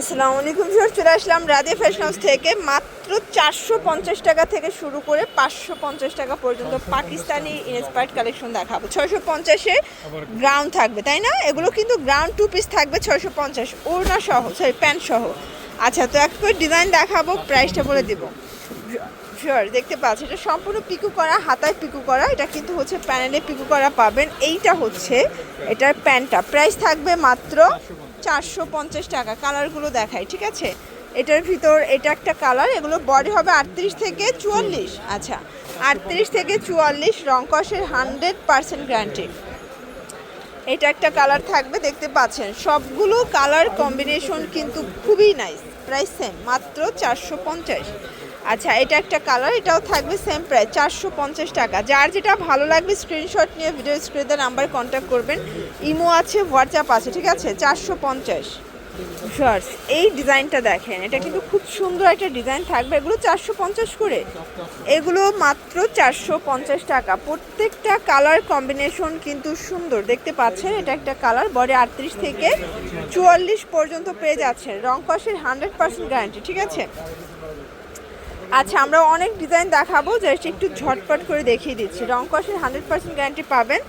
আসসালামু আলাইকুম স্যার চলে আসলাম রাধে ফ্যাশন হাউস থেকে মাত্র চারশো পঞ্চাশ টাকা থেকে শুরু করে পাঁচশো পঞ্চাশ টাকা পর্যন্ত পাকিস্তানি ইন্সপায়ার্ড কালেকশন দেখাবো। ছয়শো পঞ্চাশে গ্রাউন্ড থাকবে, তাই না? এগুলো কিন্তু গ্রাউন্ড টু পিস থাকবে ছয়শো পঞ্চাশ, ওড়না সহ সরি প্যান্ট সহ। আচ্ছা তো এক করে ডিজাইন দেখাবো প্রাইসটা বলে দেবো। শিওর দেখতে পাচ্ছি এটা সম্পূর্ণ পিকু করা, হাতায় পিকু করা, এটা কিন্তু হচ্ছে প্যানেলে পিকু করা পাবেন। এইটা হচ্ছে এটার প্যান্টটা প্রাইস থাকবে মাত্র চারশো পঞ্চাশ টাকা কালারগুলো দেখাই, ঠিক আছে? এটার ভিতর এটা একটা কালার, এগুলো বডি হবে আটত্রিশ থেকে চুয়াল্লিশ। আচ্ছা আটত্রিশ থেকে চুয়াল্লিশ রংকসের হান্ড্রেড পার্সেন্ট গ্যারান্টি। এটা একটা কালার থাকবে, দেখতে পাচ্ছেন। সবগুলো কালার কম্বিনেশন কিন্তু খুবই নাইস প্রাইস সেম মাত্র চারশো পঞ্চাশ। আচ্ছা এটা একটা কালার এটাও থাকবে সেম প্রাইস চারশো পঞ্চাশ টাকা। যার যেটা ভালো লাগবে স্ক্রিনশট নিয়ে ভিডিও স্ক্রিনে নাম্বার কন্ট্যাক্ট করবেন। ইমো আছে হোয়াটসঅ্যাপ আছে, ঠিক আছে? চারশো পঞ্চাশ। শর্টস এই ডিজাইনটা দেখেন, এটা কিন্তু খুব সুন্দর একটা ডিজাইন থাকবে। এগুলো চারশো পঞ্চাশ করে। এগুলো মাত্র চারশো পঞ্চাশ টাকা। প্রত্যেকটা কালার কম্বিনেশন কিন্তু সুন্দর। দেখতে পাচ্ছেন, এটা একটা কালার বডি আটত্রিশ থেকে চুয়াল্লিশ পর্যন্ত পেয়ে যাচ্ছেন। রং কষের হান্ড্রেড পার্সেন্ট গ্যারান্টি ঠিক আছে? আচ্ছা আমরা অনেক ডিজাইন দেখাবো জাস্ট একটু ঝটপট করে দেখিয়ে দিচ্ছি। রং কষের হান্ড্রেড পার্সেন্ট গ্যারান্টি পাবেন।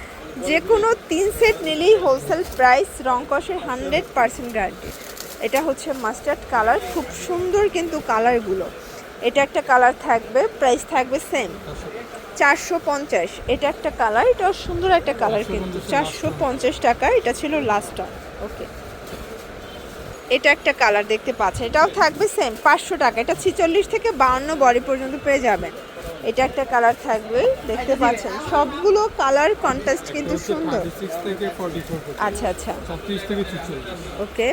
যে কোনো তিন সেট নিলেই হোলসেল প্রাইস রং কষের হান্ড্রেড পার্সেন্ট গ্যারান্টি এটা হচ্ছে মাস্টার্ড কালার খুব সুন্দর কিন্তু কালারগুলো এটা একটা কালার থাকবে প্রাইস থাকবে সেম চারশো পঞ্চাশ, এটা একটা কালার এটাও সুন্দর একটা কালার কিন্তু। চারশো পঞ্চাশ টাকা, এটা ছিল লাস্টটা ওকে এটা একটা কালার দেখতে পাচ্ছেন। এটাও থাকবে সেম পাঁচশো টাকা। এটা ছিচল্লিশ থেকে বাউন্ন বডি পর্যন্ত পেয়ে যাবেন। এটা একটা কালার থাকবে দেখতে পাচ্ছেন। সবগুলো কালার কন্ট্রাস্ট কিন্তু সুন্দর। আচ্ছা আচ্ছা। ওকে।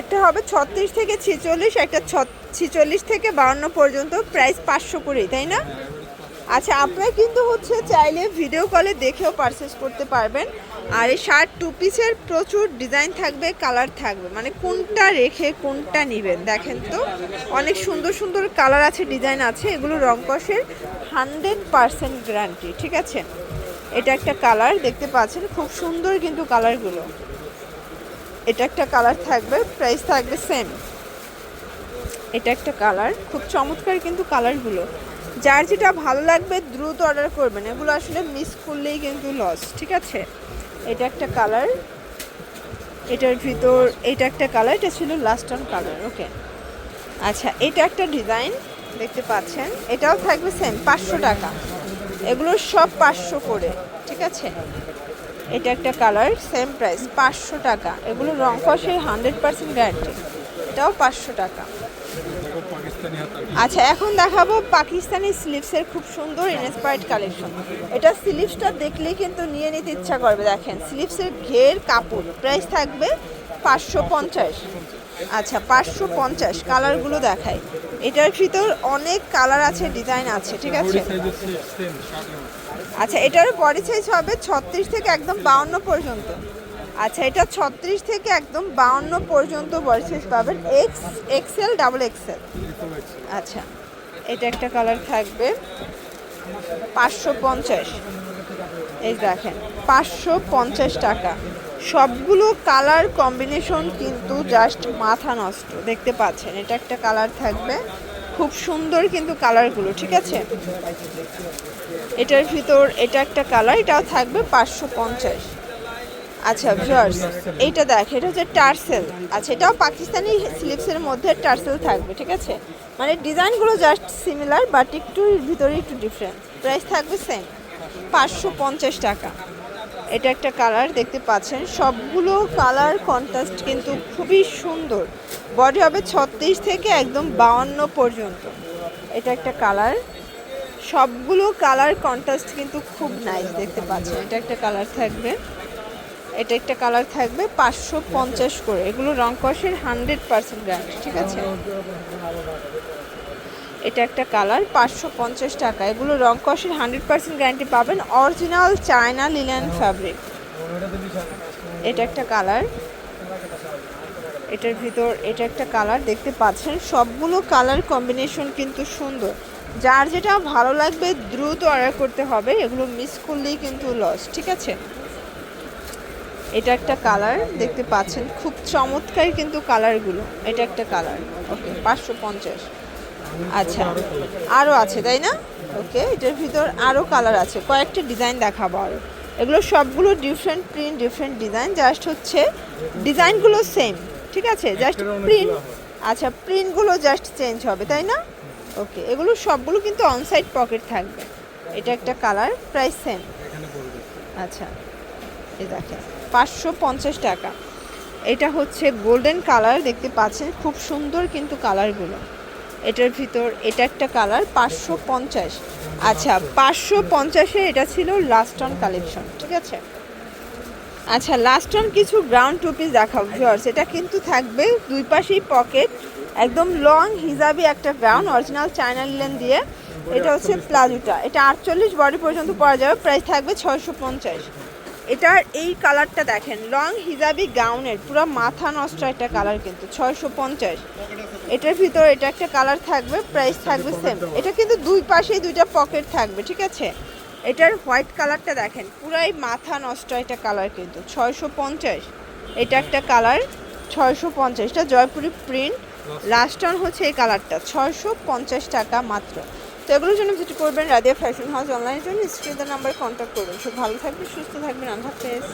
একটা হবে ছত্রিশ থেকে ছেচল্লিশ একটা ছিচল্লিশ থেকে বাউন্ন পর্যন্ত। প্রাইস পাঁচশো করেই তাই না? আচ্ছা আপনারা কিন্তু হচ্ছে চাইলে ভিডিও কলে দেখেও পারচেস করতে পারবেন। আর এই শার্ট টু পিসের প্রচুর ডিজাইন থাকবে কালার থাকবে। মানে কোনটা রেখে কোনটা নেবেন, দেখেন তো। অনেক সুন্দর সুন্দর কালার আছে ডিজাইন আছে। এগুলো রংকসের হান্ড্রেড পারসেন্ট গ্যারান্টি ঠিক আছে? এটা একটা কালার দেখতে পাচ্ছেন? খুব সুন্দর কিন্তু কালারগুলো এটা একটা কালার থাকবে প্রাইস থাকবে সেম এটা একটা কালার খুব চমৎকার কিন্তু কালারগুলো যার যেটা ভালো লাগবে, দ্রুত অর্ডার করবেন। এগুলো আসলে মিস করলেই কিন্তু লস ঠিক আছে? এটা একটা কালার এটার ভিতর, এটা একটা কালার এটা ছিল লাস্ট অন কালার ওকে আচ্ছা এটা একটা ডিজাইন দেখতে পাচ্ছেন। এটাও থাকবে সেম পাঁচশো টাকা। এগুলো সব পাঁচশো করে, ঠিক আছে? এটা একটা কালার সেম প্রাইস পাঁচশো টাকা। এগুলো রং কষে হান্ড্রেড পার্সেন্ট গ্যারান্টি এটাও পাঁচশো টাকা। আচ্ছা এখন দেখাবো পাকিস্তানি স্লিভসের খুব সুন্দর ইনস্পায়ার্ড কালেকশন এটা স্লিভসটা দেখলেই কিন্তু নিয়ে নিতে ইচ্ছা করবে, দেখেন। স্লিভসের ঘের কাপড় প্রাইস থাকবে পাঁচশো পঞ্চাশ। আচ্ছা পাঁচশো পঞ্চাশ কালারগুলো দেখায় এটার ভিতর অনেক কালার আছে ডিজাইন আছে, ঠিক আছে? আচ্ছা এটার বডি সাইজ হবে ছত্রিশ থেকে একদম বাউন্ন পর্যন্ত। আচ্ছা এটা ছত্রিশ থেকে একদম বাউন্ন পর্যন্ত সাইজ পাবেন। এক্স এক্সেল ডাবল এক্সেল আচ্ছা এটা একটা কালার থাকবে। পাঁচশো পঞ্চাশ। এই দেখেন, পাঁচশো পঞ্চাশ টাকা। সবগুলো কালার কম্বিনেশন কিন্তু জাস্ট মাথা নষ্ট, দেখতে পাচ্ছেন। এটা একটা কালার থাকবে। খুব সুন্দর কিন্তু কালারগুলো ঠিক আছে? এটার ভিতর এটা একটা কালার এটাও থাকবে পাঁচশো পঞ্চাশ। আচ্ছা ভিউয়ার্স এইটা দেখ, এটা হচ্ছে টার্সেল। আচ্ছা এটাও পাকিস্তানি স্লিপসের মধ্যে টার্সেল থাকবে, ঠিক আছে? মানে ডিজাইনগুলো জাস্ট সিমিলার বাট একটু ভিতরে একটু ডিফারেন্ট প্রাইস থাকবে সেম পাঁচশো পঞ্চাশ টাকা। এটা একটা কালার দেখতে পাচ্ছেন। সবগুলো কালার কন্ট্রাস্ট কিন্তু খুবই সুন্দর। বডি হবে ছত্রিশ থেকে একদম বাউন্ন পর্যন্ত। এটা একটা কালার সবগুলো কালার কন্ট্রাস্ট কিন্তু খুব নাইস দেখতে পাচ্ছেন। এটা একটা কালার থাকবে। এটা একটা কালার থাকবে পাঁচশো পঞ্চাশ করে। এগুলো রং কষের হান্ড্রেড পার্সেন্ট গ্যারান্টি ঠিক আছে? এটা একটা কালার পাঁচশো পঞ্চাশ টাকা। এগুলো রং কষের হান্ড্রেড পার্সেন্ট গ্যারান্টি পাবেন। অরিজিনাল চায়না লিলেন ফ্যাব্রিক এটা একটা কালার। এটার ভিতর এটা একটা কালার, দেখতে পাচ্ছেন? সবগুলো কালার কম্বিনেশন কিন্তু সুন্দর। যার যেটা ভালো লাগবে দ্রুত অর্ডার করতে হবে। এগুলো মিস করলেই কিন্তু লস ঠিক আছে? এটা একটা কালার দেখতে পাচ্ছেন খুব চমৎকার কিন্তু কালারগুলো এটা একটা কালার ওকে পাঁচশো পঞ্চাশ। আচ্ছা আরও আছে তাই না? ওকে এটার ভিতর আরও কালার আছে কয়েকটা ডিজাইন দেখাবো আরও এগুলো সবগুলো different print different design just হচ্ছে ডিজাইনগুলো সেম ঠিক আছে? জাস্ট প্রিন্ট আচ্ছা প্রিন্টগুলো জাস্ট চেঞ্জ হবে তাই না? ওকে এগুলো সবগুলো কিন্তু অনসাইড পকেট থাকবে। এটা একটা কালার প্রাইস সেম আচ্ছা। এই দেখেন, পাঁচশো পঞ্চাশ টাকা। এটা হচ্ছে গোল্ডেন কালার দেখতে পাচ্ছেন? খুব সুন্দর কিন্তু কালারগুলো এটার ভিতর, এটা একটা কালার পাঁচশো পঞ্চাশ। আচ্ছা পাঁচশো পঞ্চাশে এটা ছিল লাস্ট অন কালেকশন ঠিক আছে? আচ্ছা লাস্ট অন কিছু গ্রাউন্ড টু পিস দেখাবো ভিউয়ার্স এটা কিন্তু থাকবে দুই পাশেই পকেট একদম লং হিজাবি একটা গ্রাউন্ড অরিজিনাল চায়না লিলেন দিয়ে। এটা হচ্ছে প্লাজোটা এটা আটচল্লিশ বডি পর্যন্ত পরা যাবে প্রাইস থাকবে ছয়শো পঞ্চাশ। এটার এই কালারটা দেখেন লং হিজাবি গাউনের, পুরো মাথা নষ্ট একটা কালার কিন্তু, ছয়শো পঞ্চাশ। এটার ভিতর এটা একটা কালার থাকবে প্রাইস থাকবে সেম এটা কিন্তু দুই পাশেই দুইটা পকেট থাকবে, ঠিক আছে? এটার হোয়াইট কালারটা দেখেন, পুরাই মাথা নষ্ট একটা কালার কিন্তু, ছয়শো পঞ্চাশ। এটা একটা কালার, ছয়শো পঞ্চাশটা জয়পুরি প্রিন্ট লাস্ট অন হচ্ছে এই কালারটা, ছয়শো পঞ্চাশ টাকা মাত্র। তো এগুলোর জন্য ভিজিট করবেন রাদিয়া ফ্যাশন হাউস অনলাইনের জন্য স্ক্রিনের নাম্বারে কন্ট্যাক্ট করুন। সব ভালো থাকবেন, সুস্থ থাকবেন, আল্লাহ হাফেজ।